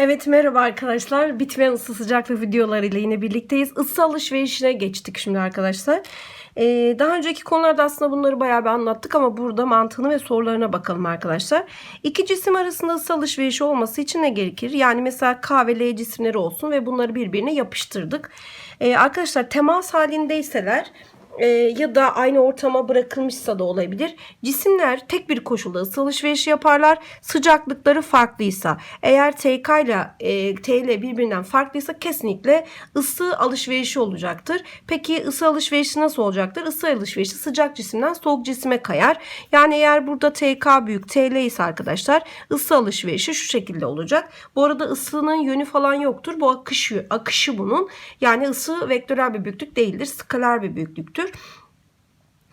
Evet merhaba arkadaşlar. Bitmeyen ısı sıcaklık videolarıyla yine birlikteyiz. Isı alışverişine geçtik şimdi arkadaşlar. Ee, daha önceki konularda aslında bunları bayağı bir anlattık ama burada mantığını ve sorularına bakalım arkadaşlar. İki cisim arasında ısı alışverişi olması için ne gerekir? Yani mesela K ve L cisimleri olsun ve bunları birbirine yapıştırdık. Ee, arkadaşlar temas halindeyseler e, ya da aynı ortama bırakılmışsa da olabilir. Cisimler tek bir koşulda ısı alışverişi yaparlar. Sıcaklıkları farklıysa eğer TK ile e, T ile birbirinden farklıysa kesinlikle ısı alışverişi olacaktır. Peki ısı alışverişi nasıl olacaktır? Isı alışverişi sıcak cisimden soğuk cisime kayar. Yani eğer burada TK büyük TL ise arkadaşlar ısı alışverişi şu şekilde olacak. Bu arada ısının yönü falan yoktur. Bu akışı, akışı bunun. Yani ısı vektörel bir büyüklük değildir. Skaler bir büyüklüktür.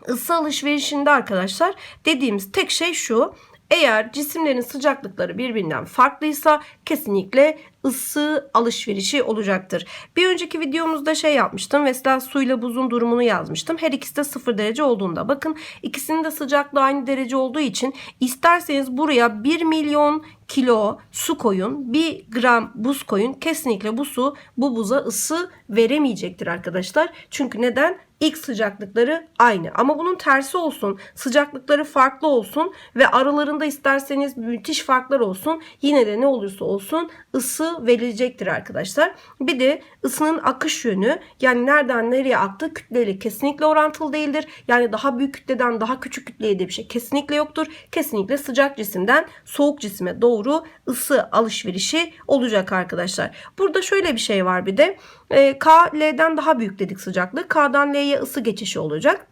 Isı alışverişinde arkadaşlar dediğimiz tek şey şu. Eğer cisimlerin sıcaklıkları birbirinden farklıysa kesinlikle ısı alışverişi olacaktır. Bir önceki videomuzda şey yapmıştım. Mesela suyla buzun durumunu yazmıştım. Her ikisi de 0 derece olduğunda. Bakın ikisinin de sıcaklığı aynı derece olduğu için isterseniz buraya 1 milyon kilo su koyun, 1 gram buz koyun. Kesinlikle bu su bu buza ısı veremeyecektir arkadaşlar. Çünkü neden? İlk sıcaklıkları aynı. Ama bunun tersi olsun. Sıcaklıkları farklı olsun ve aralarında isterseniz müthiş farklar olsun. Yine de ne olursa olsun ısı verilecektir arkadaşlar. Bir de ısının akış yönü yani nereden nereye aktığı kütleyle kesinlikle orantılı değildir. Yani daha büyük kütleden daha küçük kütleye de bir şey kesinlikle yoktur. Kesinlikle sıcak cisimden soğuk cisime doğru ısı alışverişi olacak arkadaşlar. Burada şöyle bir şey var bir de. E, K L'den daha büyük dedik sıcaklık. K'dan L'ye ısı geçişi olacak.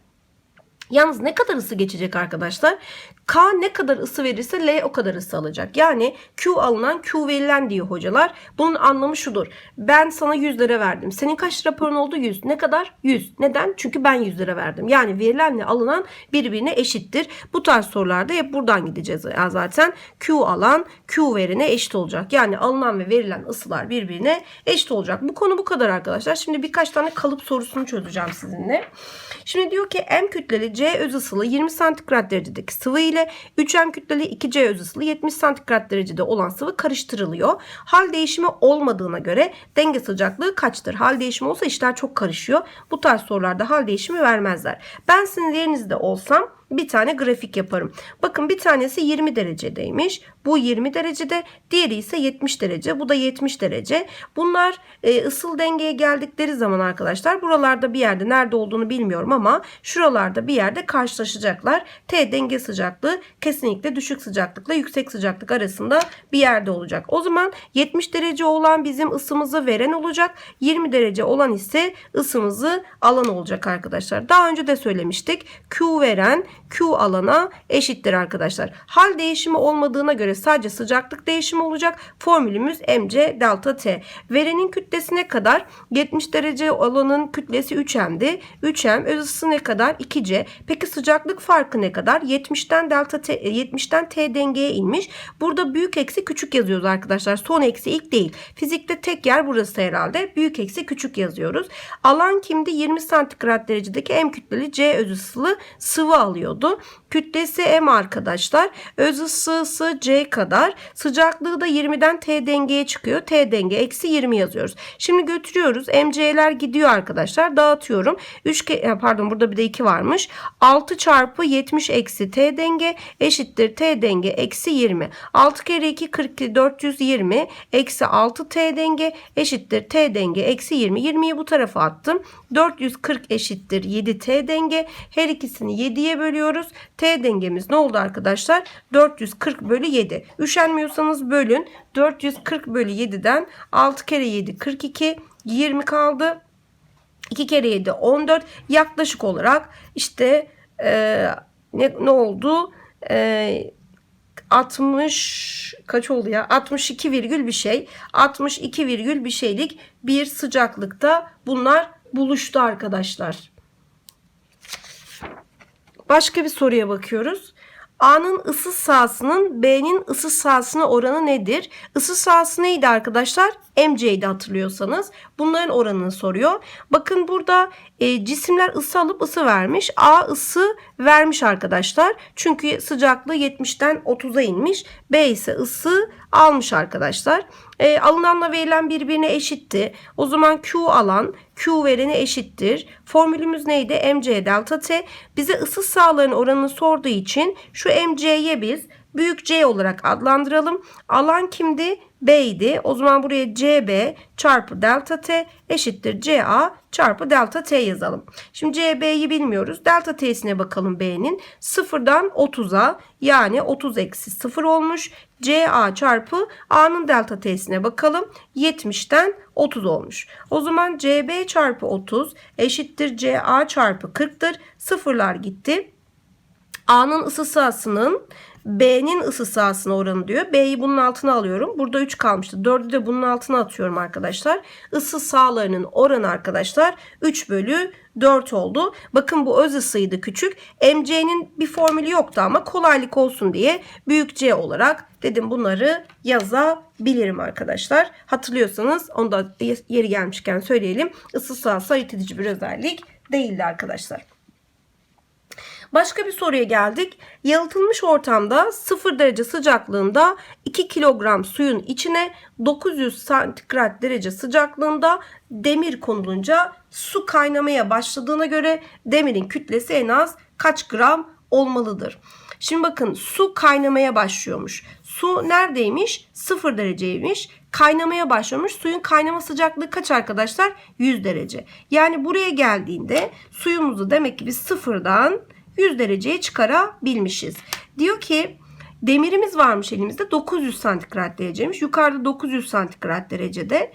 Yalnız ne kadar ısı geçecek arkadaşlar? K ne kadar ısı verirse L o kadar ısı alacak. Yani Q alınan Q verilen diyor hocalar. Bunun anlamı şudur. Ben sana 100 lira verdim. Senin kaç lira paran oldu? 100. Ne kadar? 100. Neden? Çünkü ben 100 lira verdim. Yani verilenle alınan birbirine eşittir. Bu tarz sorularda hep buradan gideceğiz ya zaten. Q alan Q verene eşit olacak. Yani alınan ve verilen ısılar birbirine eşit olacak. Bu konu bu kadar arkadaşlar. Şimdi birkaç tane kalıp sorusunu çözeceğim sizinle. Şimdi diyor ki M kütleli C öz ısılı 20 santigrat derecedeki sıvı ile 3M kütleli 2C öz ısılı 70 santigrat derecede olan sıvı karıştırılıyor. Hal değişimi olmadığına göre denge sıcaklığı kaçtır? Hal değişimi olsa işler çok karışıyor. Bu tarz sorularda hal değişimi vermezler. Ben sizin yerinizde olsam bir tane grafik yaparım. Bakın bir tanesi 20 derecedeymiş. Bu 20 derecede. Diğeri ise 70 derece. Bu da 70 derece. Bunlar e, ısıl dengeye geldikleri zaman arkadaşlar buralarda bir yerde nerede olduğunu bilmiyorum ama şuralarda bir yerde karşılaşacaklar. T denge sıcaklığı kesinlikle düşük sıcaklıkla yüksek sıcaklık arasında bir yerde olacak. O zaman 70 derece olan bizim ısımızı veren olacak. 20 derece olan ise ısımızı alan olacak arkadaşlar. Daha önce de söylemiştik. Q veren Q alana eşittir arkadaşlar. Hal değişimi olmadığına göre sadece sıcaklık değişimi olacak. Formülümüz mc delta t. Verenin kütlesine kadar 70 derece alanın kütlesi 3m'di. 3m öz ısısı ne kadar? 2c. Peki sıcaklık farkı ne kadar? 70'ten delta t 70'ten t dengeye inmiş. Burada büyük eksi küçük yazıyoruz arkadaşlar. Son eksi ilk değil. Fizikte tek yer burası herhalde. Büyük eksi küçük yazıyoruz. Alan kimdi? 20 santigrat derecedeki m kütleli c öz ısılı sıvı alıyordu. Kütlesi M arkadaşlar. Öz ısısı C kadar. Sıcaklığı da 20'den T dengeye çıkıyor. T denge eksi 20 yazıyoruz. Şimdi götürüyoruz. MC'ler gidiyor arkadaşlar. Dağıtıyorum. 3 pardon burada bir de 2 varmış. 6 çarpı 70 eksi T denge eşittir T denge eksi 20. 6 kere 2 42 420 eksi 6 T denge eşittir T denge eksi 20. 20'yi bu tarafa attım. 440 eşittir 7 T denge. Her ikisini 7'ye bölüyoruz. T dengemiz ne oldu arkadaşlar? 440 bölü 7. Üşenmiyorsanız bölün. 440 bölü 7'den 6 kere 7 42 20 kaldı. 2 kere 7 14 yaklaşık olarak işte e, ne, ne oldu? E, 60 kaç oldu ya? 62 virgül bir şey. 62 virgül bir şeylik bir sıcaklıkta bunlar buluştu arkadaşlar. Başka bir soruya bakıyoruz. A'nın ısı sahasının B'nin ısı sahasına oranı nedir? Isı sahası neydi arkadaşlar? MC'ydi hatırlıyorsanız. Bunların oranını soruyor. Bakın burada E, cisimler ısı alıp ısı vermiş. A ısı vermiş arkadaşlar. Çünkü sıcaklığı 70'ten 30'a inmiş. B ise ısı almış arkadaşlar. E, alınanla verilen birbirine eşitti. O zaman Q alan Q vereni eşittir. Formülümüz neydi? MC delta T. Bize ısı sağların oranını sorduğu için şu MC'ye biz büyük C olarak adlandıralım. Alan kimdi? B idi. O zaman buraya CB çarpı delta T eşittir CA çarpı delta T yazalım. Şimdi CB'yi bilmiyoruz. Delta T'sine bakalım B'nin. 0'dan 30'a yani 30 eksi 0 olmuş. CA çarpı A'nın delta T'sine bakalım. 70'ten 30 olmuş. O zaman CB çarpı 30 eşittir CA çarpı 40'tır. Sıfırlar gitti. A'nın ısı sahasının B'nin ısı sahasına oranı diyor. B'yi bunun altına alıyorum. Burada 3 kalmıştı. 4'ü de bunun altına atıyorum arkadaşlar. Isı sahalarının oranı arkadaşlar 3 bölü 4 oldu. Bakın bu öz ısıydı küçük. MC'nin bir formülü yoktu ama kolaylık olsun diye büyük C olarak dedim bunları yazabilirim arkadaşlar. Hatırlıyorsanız onu da yeri gelmişken söyleyelim. Isı sahası ayırt edici bir özellik değildi arkadaşlar. Başka bir soruya geldik. Yalıtılmış ortamda 0 derece sıcaklığında 2 kilogram suyun içine 900 santigrat derece sıcaklığında demir konulunca su kaynamaya başladığına göre demirin kütlesi en az kaç gram olmalıdır? Şimdi bakın su kaynamaya başlıyormuş. Su neredeymiş? 0 dereceymiş. Kaynamaya başlamış. Suyun kaynama sıcaklığı kaç arkadaşlar? 100 derece. Yani buraya geldiğinde suyumuzu demek ki biz sıfırdan 100 dereceye çıkarabilmişiz. Diyor ki demirimiz varmış elimizde 900 santigrat dereceymiş. Yukarıda 900 santigrat derecede.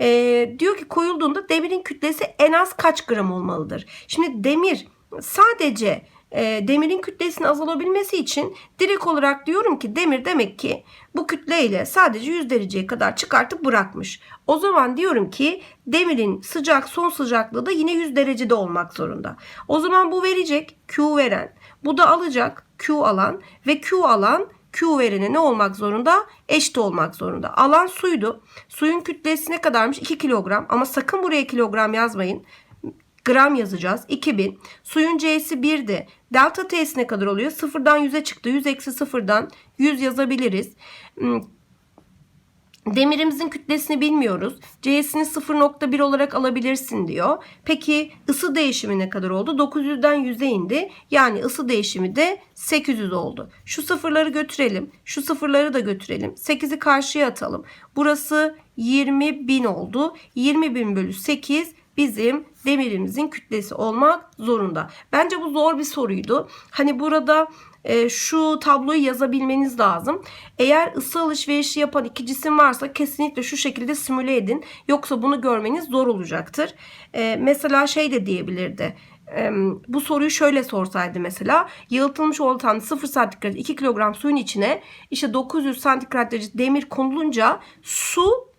Ee, diyor ki koyulduğunda demirin kütlesi en az kaç gram olmalıdır? Şimdi demir sadece e, demirin kütlesinin azalabilmesi için direkt olarak diyorum ki demir demek ki bu kütleyle sadece 100 dereceye kadar çıkartıp bırakmış. O zaman diyorum ki demirin sıcak son sıcaklığı da yine 100 derecede olmak zorunda. O zaman bu verecek Q veren. Bu da alacak Q alan ve Q alan Q verene ne olmak zorunda? Eşit olmak zorunda. Alan suydu. Suyun kütlesi ne kadarmış? 2 kilogram. Ama sakın buraya kilogram yazmayın gram yazacağız. 2000. Suyun C'si 1'di. Delta T'si ne kadar oluyor? 0'dan 100'e çıktı. 100 eksi 0'dan 100 yazabiliriz. Hmm. Demirimizin kütlesini bilmiyoruz. C'sini 0.1 olarak alabilirsin diyor. Peki ısı değişimi ne kadar oldu? 900'den 100'e indi. Yani ısı değişimi de 800 oldu. Şu sıfırları götürelim. Şu sıfırları da götürelim. 8'i karşıya atalım. Burası 20.000 oldu. 20.000 bölü 8 bizim demirimizin kütlesi olmak zorunda. Bence bu zor bir soruydu. Hani burada e, şu tabloyu yazabilmeniz lazım. Eğer ısı alışverişi yapan iki cisim varsa kesinlikle şu şekilde simüle edin. Yoksa bunu görmeniz zor olacaktır. E, mesela şey de diyebilirdi bu soruyu şöyle sorsaydı mesela yalıtılmış ortamda 0 santigrat 2 kilogram suyun içine işte 900 santigrat derece demir konulunca su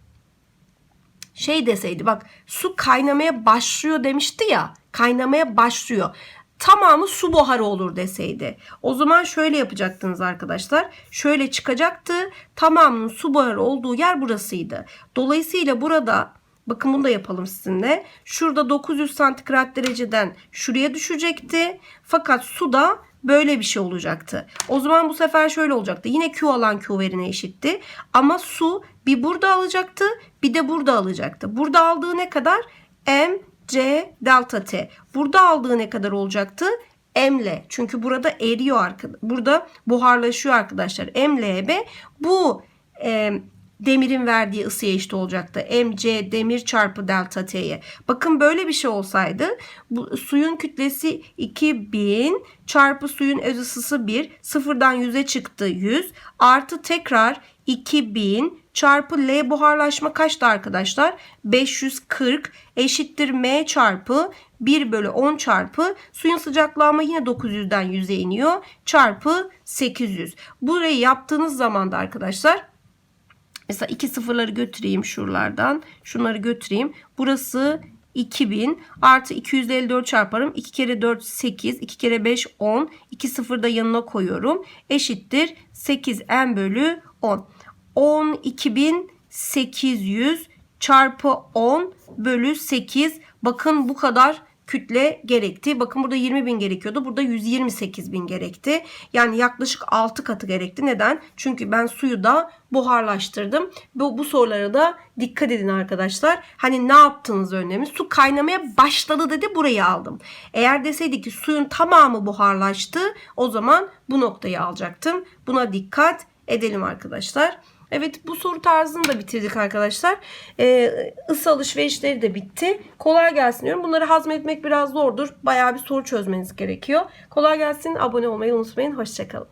şey deseydi bak su kaynamaya başlıyor demişti ya kaynamaya başlıyor tamamı su buharı olur deseydi. O zaman şöyle yapacaktınız arkadaşlar. Şöyle çıkacaktı. Tamamının su buharı olduğu yer burasıydı. Dolayısıyla burada bakın bunu da yapalım sizinle. Şurada 900 santigrat dereceden şuraya düşecekti. Fakat su da böyle bir şey olacaktı. O zaman bu sefer şöyle olacaktı. Yine Q alan Q verine eşitti. Ama su bir burada alacaktı bir de burada alacaktı. Burada aldığı ne kadar? M, C, delta T. Burada aldığı ne kadar olacaktı? M ile. Çünkü burada eriyor. Burada buharlaşıyor arkadaşlar. M, L, B. Bu e, demirin verdiği ısıya eşit olacaktı. mc demir çarpı delta t'ye. Bakın böyle bir şey olsaydı bu suyun kütlesi 2000 çarpı suyun öz ısısı 1 sıfırdan 100'e çıktı 100 artı tekrar 2000 çarpı L buharlaşma kaçtı arkadaşlar? 540 eşittir M çarpı 1 bölü 10 çarpı suyun sıcaklığı ama yine 900'den 100'e iniyor. Çarpı 800. Burayı yaptığınız zaman da arkadaşlar Mesela iki sıfırları götüreyim şuralardan. Şunları götüreyim. Burası 2000 artı 254 çarparım. 2 kere 4 8. 2 kere 5 10. 2 sıfır da yanına koyuyorum. Eşittir 8 n bölü 10. 12800 çarpı 10 bölü 8. Bakın bu kadar kütle gerekti. Bakın burada 20 bin gerekiyordu. Burada 128 bin gerekti. Yani yaklaşık 6 katı gerekti. Neden? Çünkü ben suyu da buharlaştırdım. Bu, bu sorulara da dikkat edin arkadaşlar. Hani ne yaptığınız önemli. Su kaynamaya başladı dedi burayı aldım. Eğer deseydi ki suyun tamamı buharlaştı o zaman bu noktayı alacaktım. Buna dikkat edelim arkadaşlar. Evet bu soru tarzını da bitirdik arkadaşlar. Ee, ısı alışverişleri de bitti. Kolay gelsin diyorum. Bunları hazmetmek biraz zordur. Bayağı bir soru çözmeniz gerekiyor. Kolay gelsin. Abone olmayı unutmayın. Hoşçakalın.